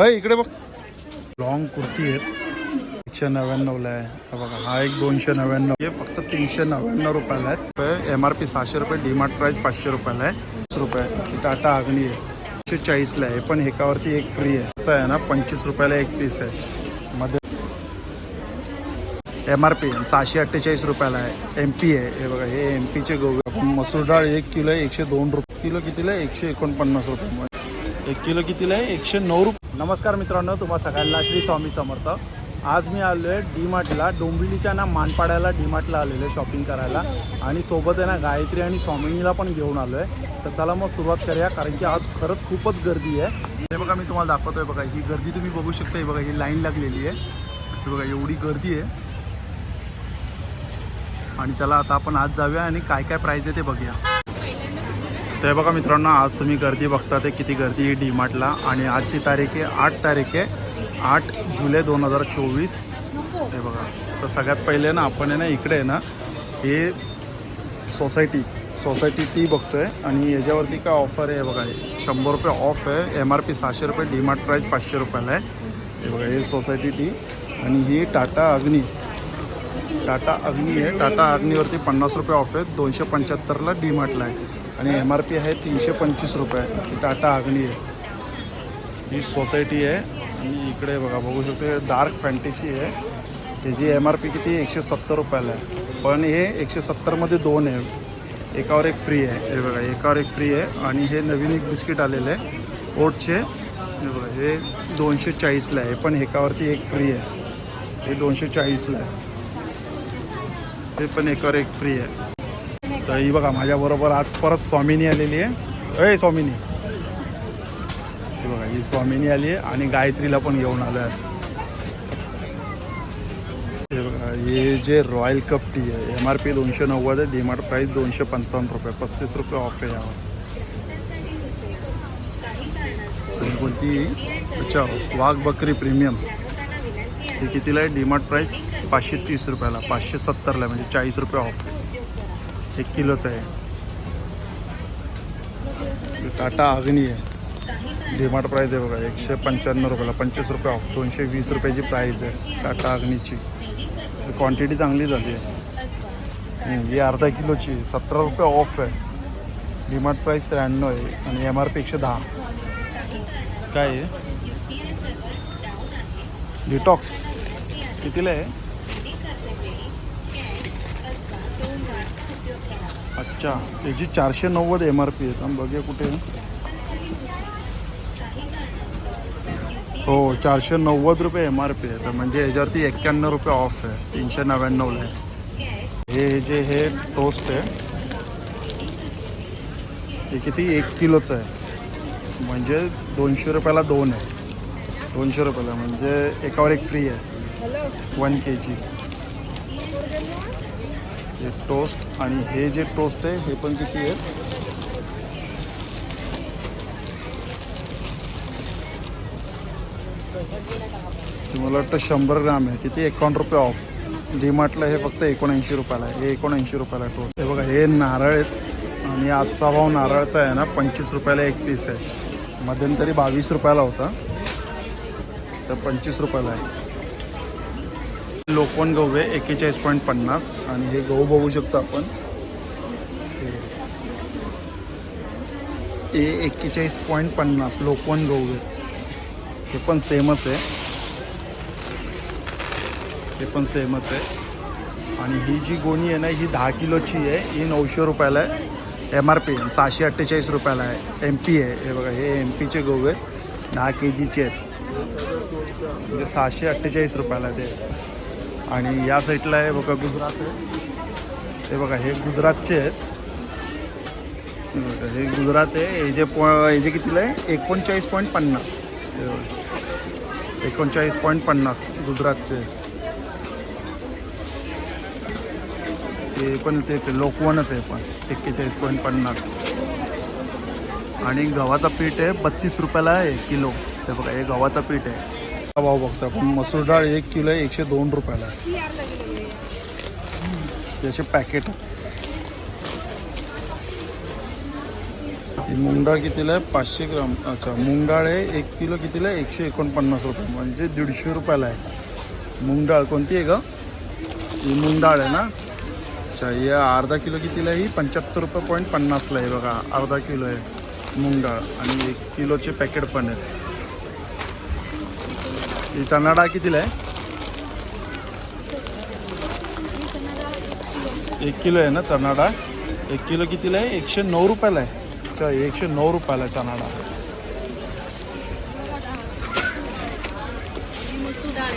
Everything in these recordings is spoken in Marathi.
अय इकडे बघ. लॉंग कुर्ती आहेत. एकशे नव्याण्णवला आहे. बघा हा एक दोनशे नव्याण्णव. हे फक्त तीनशे नव्याण्णव रुपयाला आहे एम आर पी सहाशे रुपये डीमार्ट प्राईस पाचशे रुपयाला आहे. वीस रुपये. टाटा अग्नी आहे. एकशे चाळीसला आहे. पण एकावरती एक फ्री आहे. असं आहे ना पंचवीस रुपयाला एक पीस आहे. मध्ये एम आर पी सहाशे अठ्ठेचाळीस रुपयाला आहे. एम पी आहे. हे बघा हे एम पीचे गोवे मसूर डाळ एक किलो आहे एकशे दोन रुपये. किलो कितीला आहे? एकशे एकोणपन्नास रुपये. एक किलो कितीला आहे? एकशे नऊ रुपये नमस्कार मित्रांनो तुम्हा सगळ्यांना श्री स्वामी समर्थ. आज मी आलो आहे डी मार्टला डोंबिवलीच्या ना मानपाड्याला डी मार्टला आलेलो आहे शॉपिंग करायला. आणि सोबत आहे ना गायत्री आणि स्वामिनीला पण घेऊन आलो आहे तर चला मग सुरुवात करूया कारण की आज खरंच खूपच गर्दी आहे. हे बघा मी तुम्हाला दाखवतोय बघा ही गर्दी तुम्ही बघू शकता बघा ही लाईन लागलेली आहे. बघा एवढी गर्दी आहे. आणि चला आता आपण आज जाऊया आणि काय काय प्राईज आहे ते बघूया. ते बघा मित्रांनो आज तुम्ही गर्दी बघता ते किती गर्दी आहे डी मार्टला आणि आजची तारीख आहे आठ तारीख आहे आठ जुलै दोन हजार चोवीस. हे बघा तर सगळ्यात पहिले ना आपण आहे ना इकडे आहे ना हे सोसायटी सोसायटी टी बघतोय. आणि याच्यावरती काय ऑफर आहे बघा हे शंभर रुपये ऑफ आहे. एम आर पी सहाशे रुपये डीमार्ट प्राईस पाचशे रुपयाला आहे. हे बघा हे सोसायटी टी आणि ही टाटा अग्नी टाटा अग्नी आहे. टाटा अग्नीवरती पन्नास रुपये ऑफ आहे दोनशे पंच्याहत्तरला डीमार्टला आहे. आणि एम आर पी आहे तीनशे पंचवीस रुपये. टाटा अग्नी आहे. ही सोसायटी आहे. आणि इकडे बघा बघू शकतो डार्क फॅन्टेसी आहे. त्याची एम आर पी किती एकशे सत्तर रुपयाला आहे. पण हे एकशे सत्तरमध्ये दोन आहे. एकावर एक फ्री आहे. हे बघा एकावर एक फ्री आहे. आणि हे नवीन एक बिस्किट आलेलं आहे. ओटचे हे बघा हे दोनशे चाळीसला आहे. पण एकावरती एक फ्री आहे. हे दोनशे चाळीसला आहे. हे पण एकावर एक फ्री आहे. तर ही बघा माझ्याबरोबर आज परत स्वामिनी आलेली आहे. अय स्वामिनी. हे बघा ही स्वामिनी आली आहे आणि गायत्रीला पण घेऊन आलो आज. हे बघा हे जे रॉयल कप टी आहे एम आर पी दोनशे नव्वद आहे डीमार्ट प्राईस दोनशे पंचावन्न रुपये पस्तीस रुपये ऑफ आहे यावर. कोणती? अच्छा वाघ बकरी प्रीमियम ही कितीला आहे? डीमार्ट प्राईस पाचशे तीस रुपयाला पाचशे सत्तरला म्हणजे चाळीस रुपये ऑफ आहे. एक किलोचं आहे. टाटा अग्नी आहे. डीमार्ट प्राईस आहे बघा एकशे पंच्याण्णव रुपयाला पंचवीस रुपये ऑफ दोनशे वीस रुपयाची प्राईस आहे टाटा अग्नीची. क्वांटिटी चांगली झाली आहे. ही अर्धा किलोची सतरा रुपये ऑफ आहे. डीमार्ट प्राईस त्र्याण्णव आहे आणि एम आर पी एकशे दहा. काय आहे? डिटॉक्स कितीला आहे? अच्छा. याची चारशे नव्वद एम आर पी आहेत. थांब बघूया कुठे हो चारशे नव्वद रुपये एम आर पी आहे. तर म्हणजे याच्यावरती एक्क्याण्णव रुपये ऑफ आहे. तीनशे नव्याण्णवला आहे. हे जे हे टोस्ट आहे. हे किती? एक किलोचं आहे. म्हणजे दोनशे रुपयाला दोन आहे. दोनशे रुपयाला. म्हणजे एकावर एक फ्री आहे. वन के जी हे टोस्ट आणि हे जे टोस्ट आहे हे पण किती आहे? मला वाटतं शंभर ग्राम आहे. किती? एकावन्न रुपये ऑफ डीमार्टला हे फक्त एकोणऐंशी रुपयाला आहे. हे एकोणऐंशी रुपयाला आहे टोस्ट हे बघा हे नारळ आहेत. आणि आजचा भाव नारळाचा आहे ना पंचवीस रुपयाला एक पीस आहे. मध्यंतरी बावीस रुपयाला होता. तर पंचवीस रुपयाला आहे. लोकवन गहू आहे एक्केचाळीस पॉईंट पन्नास. आणि हे गहू बघू शकतो आपण. हे एक्केचाळीस पॉईंट पन्नास लोकवन गहू आहे हे पण सेमच आहे. हे पण सेमच आहे. आणि ही जी गोणी आहे ना ही दहा किलोची आहे. ही नऊशे रुपयाला आहे. एम आर पी सहाशे अठ्ठेचाळीस रुपयाला आहे. एम पी आहे. हे बघा हे एम पीचे गहू आहेत. दहा के जीचे आहेत. म्हणजे सहाशे अठ्ठेचाळीस रुपयाला ते. आणि या साईडला आहे बघा गुजरात आहे. हे बघा हे गुजरातचे आहेत. हे हे गुजरात आहे. हे जे पॉ हे जे कितीला आहे? एकोणचाळीस पॉईंट पन्नास. एकोणचाळीस पॉईंट पन्नास गुजरातचे. ते पण तेच आहे लोकवनच आहे पण एक्केचाळीस पॉईंट पन्नास. आणि गव्हाचा पीठ आहे बत्तीस रुपयाला आहे किलो. हे बघा हे गव्हाचा पीठ आहे. भाव बघतो. पण मसूर डाळ एक किलो आहे एकशे दोन रुपयाला आहे. त्याचे पॅकेट मुंग मूग डाळ कितीला आहे? पाचशे ग्राम. अच्छा मूग डाळ आहे एक किलो कितीला आहे? एकशे एकोणपन्नास रुपये. म्हणजे दीडशे रुपयाला आहे. मूग डाळ कोणती आहे का ही मूग डाळ आहे ना? अच्छा ही अर्धा किलो कितीला आहे? ही पंच्याहत्तर रुपये पॉईंट पन्नासला आहे बघा. अर्धा किलो आहे मूग डाळ. आणि एक किलोचे पॅकेट पण आहेत. चणा डाळ कितीला आहे? एक किलो आहे ना चणा डाळ एक किलो कितीला आहे? एकशे नऊ रुपयाला आहे. अच्छा एकशे नऊ रुपयाला आहे चणा डाळ डाळ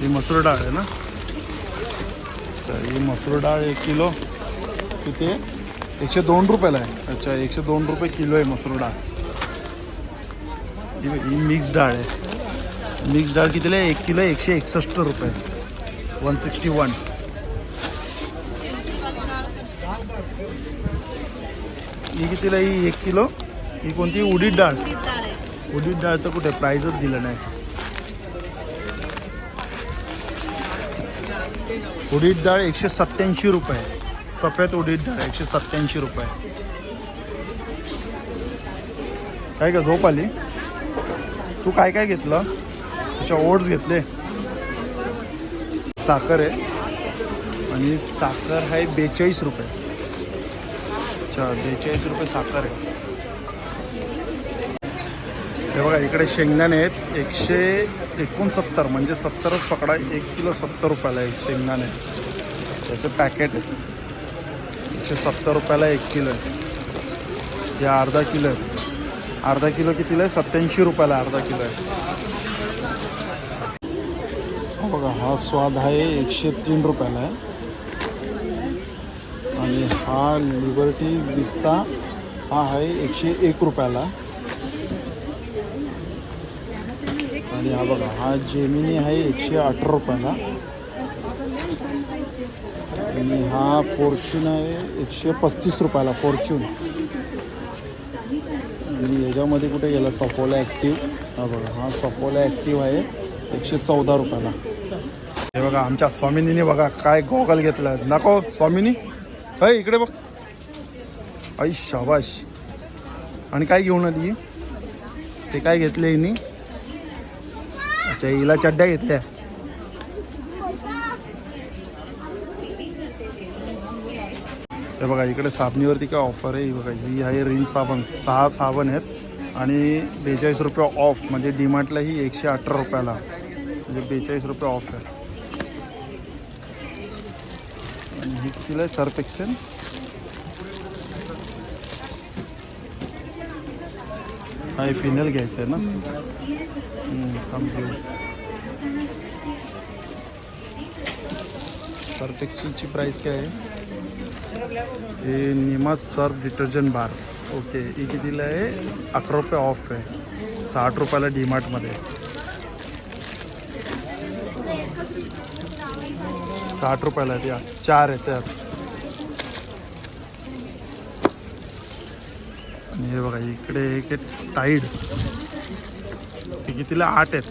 ही मसूर डाळ आहे ना? अच्छा ही मसूर डाळ एक किलो किती आहे? एकशे दोन रुपयाला आहे. अच्छा एकशे दोन रुपये किलो आहे मसूर डाळ. ही ही मिक्स डाळ आहे. मिक्स डाळ कितीला आहे? एक किलो एकशे एकसष्ट रुपये. वन सिक्स्टी वन ही कितीला ही एक किलो. ही कोणती? उडीद डाळ. उडीद डाळचं कुठे? प्राईजच दिलं नाही. उडीद डाळ एकशे सत्याऐंशी रुपये. सफेद उडीद डाळ एकशे सत्याऐंशी रुपये. काय का झोप आली? तू काय काय घेतलं? अच्छा ओट्स घेतले. साखर आहे. आणि साखर आहे बेचाळीस रुपये. अच्छा बेचाळीस रुपये साखर आहे. हे बघा इकडे शेंगदाणे आहेत. एकशे एकोणसत्तर म्हणजे सत्तरच पकडा एक किलो सत्तर रुपयाला एक शेंगदाणे. त्याचे पॅकेट आहेत. एकशे सत्तर रुपयाला एक किलो आहे हे अर्धा किलो आहे अर्धा किलो कितीला आहे? सत्याऐंशी रुपयाला अर्धा किलो आहे. हो बघा हा स्वाद आहे एकशे तीन रुपयाला आहे. आणि हा लिबर्टी विस्ता हा आहे एकशे एक रुपयाला. आणि हा बघा हा जेमिनी आहे एकशे अठरा रुपयाला. आणि हा फॉर्च्यून आहे एकशे पस्तीस रुपयाला फॉर्च्यून आणि याच्यामध्ये कुठे गेला? सफोला ॲक्टिव्ह हा बघा हा सफोला ॲक्टिव्ह आहे. एकशे चौदा रुपयाला. हे बघा आमच्या स्वामिनीने बघा काय गॉगल घेतला. आहे नको स्वामिनी. अय इकडे बघ. आई शाबाश. आणि काय घेऊन आली? ते काय घेतले हिनी? अच्छा हिला चड्ड्या घेतल्या. हे बघा इकडे साबणीवरती काय ऑफर आहे? बघा ही आहे रिन साबण. सहा साबण आहेत. आणि बेचाळीस रुपये ऑफ म्हणजे डीमार्टला ही एकशे अठरा रुपयाला. म्हणजे बेचाळीस रुपये ऑफ आहे. आणि ही कितीला आहे? Surf Excel? हा फिनल घ्यायचं आहे ना? घेऊ. सर्फ एक्सेलची प्राईस काय आहे? हे निमा सर्फ डिटर्जंट बार. ओके ही कितीला आहे? अकरा रुपये ऑफ आहे. साठ रुपयाला डीमार्टमध्ये साठ रुपयाला आहे या. चार आहे त्यात आणि हे बघा इकडे एक टाईड ते कितीला? आठ आहेत.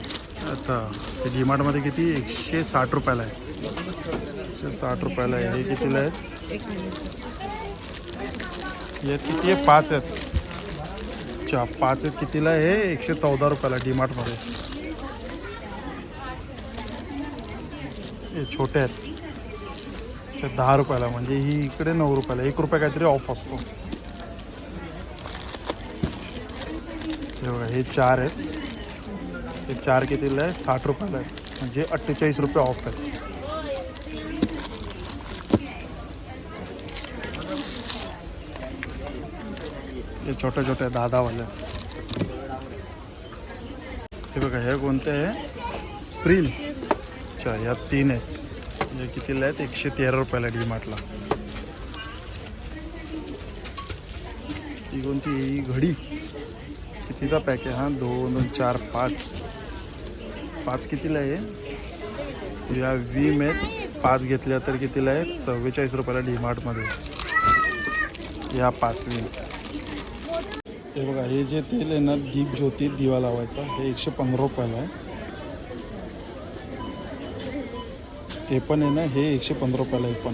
आता ते डीमार्टमध्ये किती? एकशे साठ रुपयाला आहे. एकशे साठ रुपयाला आहे. हे कितीला आहे? यात किती आहे? पाच आहेत. अच्छा पाच आहेत कितीला आहे? हे एकशे चौदा रुपयाला डीमार्टमध्ये हे छोटे आहेत. अच्छा दहा रुपयाला. म्हणजे ही इकडे नऊ रुपयाला. एक रुपया काहीतरी ऑफ असतो. हे हे चार आहेत. हे चार कितीला आहे? साठ रुपयाला आहे म्हणजे अठ्ठेचाळीस रुपये ऑफ आहेत. हे छोटे छोटे दहा दहावाले हे बघा हे कोणते आहे? प्रिल. अच्छा ह्या तीन आहेत. म्हणजे कितीला आहेत? एकशे तेरा रुपयाला डी मार्टला. ही कोणती ही घडी. कितीचा पॅक आहे हा? दोन दोन चार पाच. पाच कितीला आहे? या वीम आहेत. पाच घेतल्या तर कितीला आहे? चव्वेचाळीस रुपयाला डी मार्टमध्ये. या पाच वीम. हे बघा हे जे तेल आहे ना दीप ज्योती दिवा लावायचा हे एकशे पंधरा रुपयाला आहे. हे पण आहे ना हे एकशे पंधरा रुपयाला आहे पण.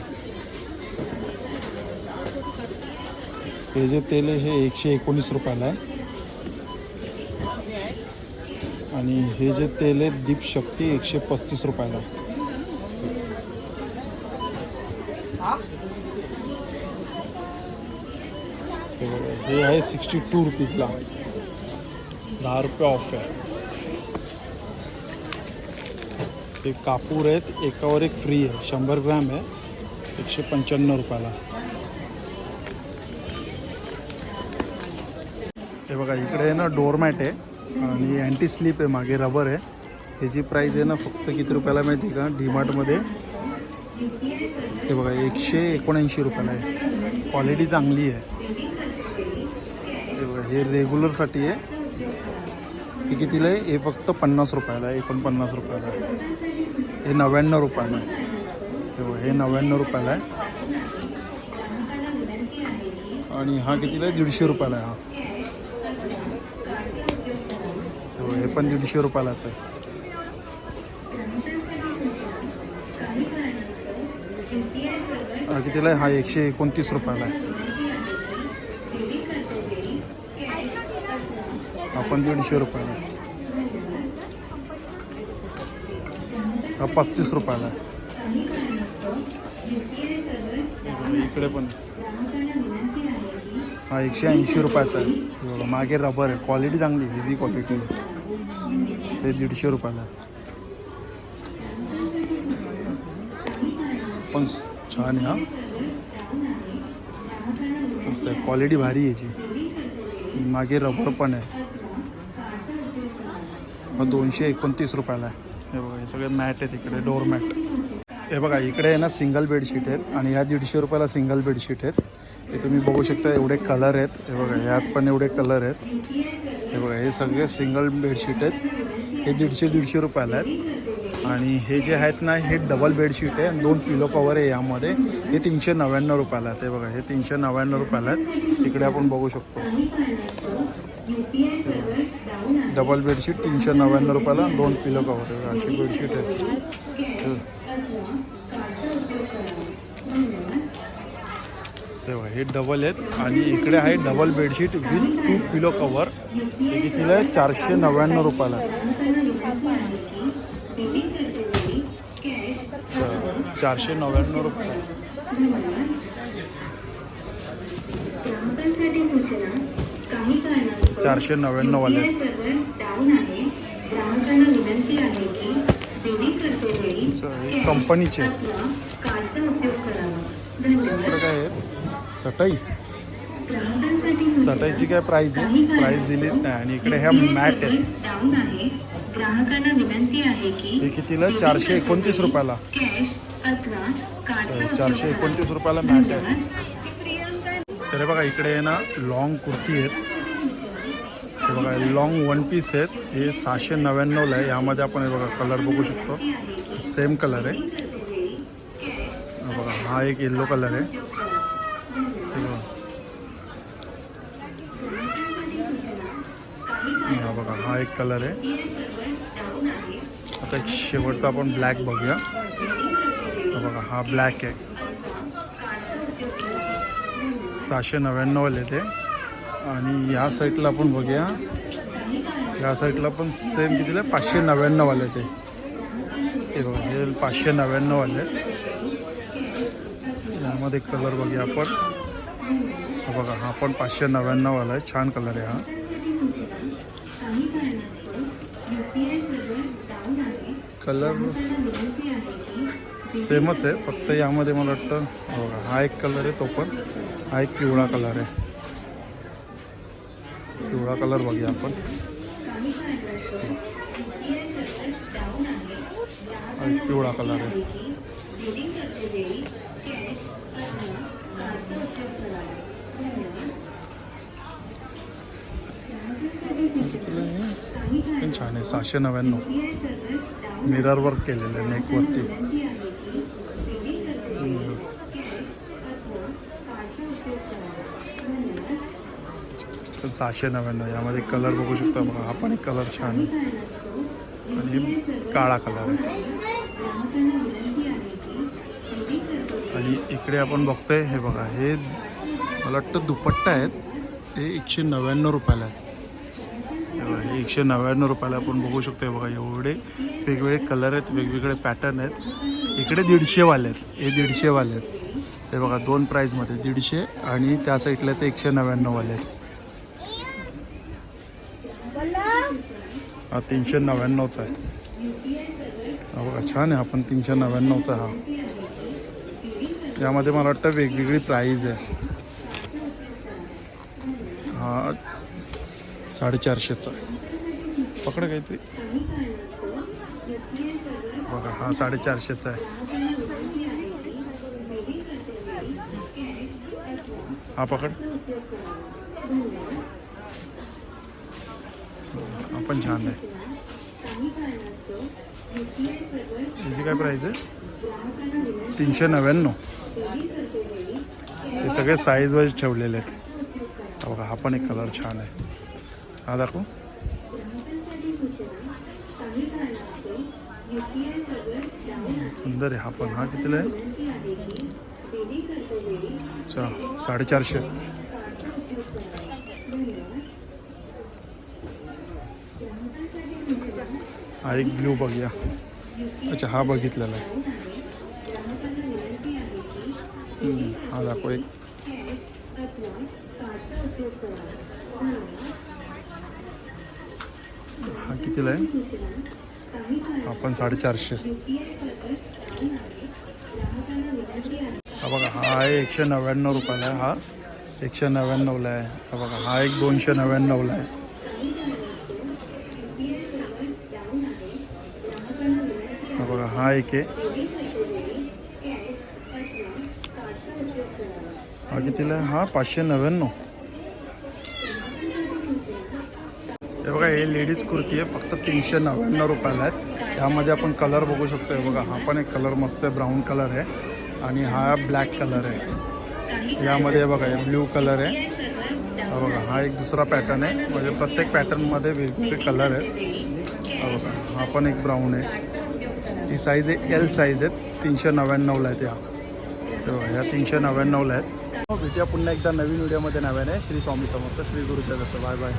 हे जे तेल आहे हे एकशे एकोणीस रुपयाला आहे. आणि हे जे तेल आहे दीपशक्ती एकशे पस्तीस रुपयाला हे आहे सिक्स्टी टू रुपीजला. दहा रुपये ऑफ आहे. हे कापूर आहेत एकावर एक फ्री आहे शंभर ग्रॅम आहे एकशे पंच्याण्णव रुपयाला. हे बघा इकडे आहे ना डोरमॅट आहे आणि अँटी स्लिप आहे मागे रबर आहे. ह्याची प्राईस आहे ना फक्त किती रुपयाला माहिती आहे का? डीमार्टमध्ये हे बघा एकशे एकोणऐंशी रुपयाला आहे. क्वालिटी चांगली आहे. हे रेग्युलरसाठी आहे. हे कितीला आहे? हे फक्त पन्नास रुपयाला आहे. एकोणपन्नास रुपयाला आहे. हे नव्याण्णव रुपयाला आहे. हे हे नव्याण्णव रुपयाला आहे. आणि हा कितीला आहे? दीडशे रुपयाला आहे हा. हे हे पण दीडशे रुपयालाच आहे. कितीला आहे? हा एकशे एकोणतीस रुपयाला आहे. पण दीडशे रुपयाला. हा पस्तीस रुपयाला. आहे इकडे पण. हा एकशे ऐंशी रुपयाचा आहे. मागे रबर आहे. क्वालिटी चांगली हेवी क्वालिटी हे दीडशे रुपयाला. आहे पण छान आहे हा. मस्त आहे. क्वालिटी भारी याची. मागे रबर पण आहे. दोनशे एकोणतीस रुपयाला आहे. हे बघा हे सगळे मॅट आहेत इकडे डोअर मॅट. हे बघा इकडे आहे ना सिंगल बेडशीट आहेत आणि ह्या दीडशे रुपयाला सिंगल बेडशीट आहेत. हे तुम्ही बघू शकता एवढे कलर आहेत. हे बघा ह्यात पण एवढे कलर आहेत. हे बघा हे सगळे सिंगल बेडशीट आहेत. हे दीडशे दीडशे रुपयाला आहेत. आणि हे जे आहेत ना हे डबल बेडशीट आहे. आणि दोन पिलो कवर आहे यामध्ये. हे तीनशे नव्याण्णव रुपयाला आहेत. हे बघा हे तीनशे नव्याण्णव रुपयाला आहेत. इकडे आपण बघू शकतो. डबल बेडशीट तीनशे नव्याण्णव रुपयाला आणि दोन पिलो कवर आहे अशी बेडशीट आहे. तेव्हा हे डबल आहेत आणि इकडे आहे double bedsheet with two pillow cover हे कितीला आहे? चारशे नव्याण्णव रुपयाला चारशे नव्याण्णव रुपये चारशे नव्याण्णव वाले. कंपनीचे. काय चटाई. चटाईची काय प्राईज आहे? प्राईज दिलीच नाही. आणि इकडे ह्या मॅट आहे. हे कितीला? चारशे एकोणतीस रुपयाला. चारशे. एकोणतीस रुपयाला मॅट आहे. तर हे बघा इकडे आहे ना लॉंग कुर्ती आहेत. हे बघा लॉंग वन पीस आहेत. हे सहाशे नव्याण्णवला आहे. यामध्ये आपण हे बघा कलर बघू शकतो. सेम कलर आहे. बघा हा एक येल्लो कलर आहे. हा बघा. हा एक कलर आहे. आता एक शेवटचा आपण ब्लॅक बघूया. बघा हा ब्लॅक आहे. सहाशे नव्याण्णववाले ते. आणि या साईडला आपण बघूया. या साईडला पण सेम कितीला? पाचशे नव्याण्णव आले ते. हे बघा हे पाचशे नव्याण्णव आले. यामध्ये कलर बघूया आपण. हा बघा हा पण पाचशे नव्याण्णव आला आहे छान कलर आहे हा. कलर सेमच आहे फक्त यामध्ये मला वाटतं बघा हा एक कलर आहे तो पण. हा एक पिवळा कलर आहे. पिवळा कलर बघूया आपण. पिवळा कलर आहे. पण छान आहे. सहाशे नव्याण्णव. मिरर वर्क केलेलं आहे नेकवरती. पण सहाशे नव्याण्णव यामध्ये कलर बघू शकता बघा. हा पण एक कलर छान आहे. आणि काळा कलर आहे. आणि इकडे आपण बघतोय हे बघा हे मला वाटतं दुपट्टा आहेत. हे एकशे नव्याण्णव रुपयाला आहेत. हे एकशे नव्याण्णव रुपयाला आपण बघू शकतो हे बघा. एवढे वेगवेगळे कलर आहेत वेगवेगळे पॅटर्न आहेत. इकडे दीडशेवाले आहेत. हे दीडशेवाले आहेत. हे बघा दोन प्राईजमध्ये दीडशे आणि त्या साईडला ते एकशे नव्याण्णववाले आहेत. हा तीनशे नव्याण्णवचा आहे. हा बघा छान आहे आपण तीनशे नव्याण्णवचा हा. यामध्ये मला वाटतं वेगवेगळी प्राईज आहे. हा साडेचारशेचा. आहे पकड काहीतरी. बघा हा साडेचारशेचा आहे. हा पकड. पण छान आहे. याची काय प्राईज आहे? तीनशे नव्याण्णव. हे सगळे साईज वाईज ठेवलेले आहेत. हा बघा हा पण एक कलर छान आहे. हा दाखवू. सुंदर आहे हा पण. हा कितीला आहे? अच्छा साडेचारशे. हा एक ब्ल्यू बघूया अच्छा हा बघितलेला आहे. हा दाखव एक. हा कितीला आहे? हा पण साडेचारशे. हा बघा हा आहे एकशे नव्याण्णव रुपयाला आहे हा. एकशे नव्याण्णवला आहे. हा बघा हा एक दोनशे नव्याण्णवला आहे. हा एक आहे. हा कितीला हा पाचशे नव्याण्णव. हे बघा हे लेडीज कुर्ती आहे फक्त तीनशे नव्याण्णव रुपयाला आहेत. ह्यामध्ये आपण कलर बघू शकतो हे बघा हा पण एक कलर मस्त आहे ब्राऊन कलर आहे. आणि हा ब्लॅक कलर आहे. यामध्ये बघा हे ब्ल्यू कलर आहे. हा बघा हा एक दुसरा पॅटर्न आहे. म्हणजे प्रत्येक पॅटर्नमध्ये वेगवेगळे कलर आहेत. हा बघा हा पण एक ब्राऊन आहे. ही साईज आहे एल साईज आहेत. तीनशे नव्याण्णवला आहेत या तर ह्या तीनशे नव्याण्णवला आहेत. भेटूया पुन्हा एकदा नवीन व्हिडिओमध्ये नव्याने. श्री स्वामी समर्थ श्री गुरुच्या दत्त. Bye bye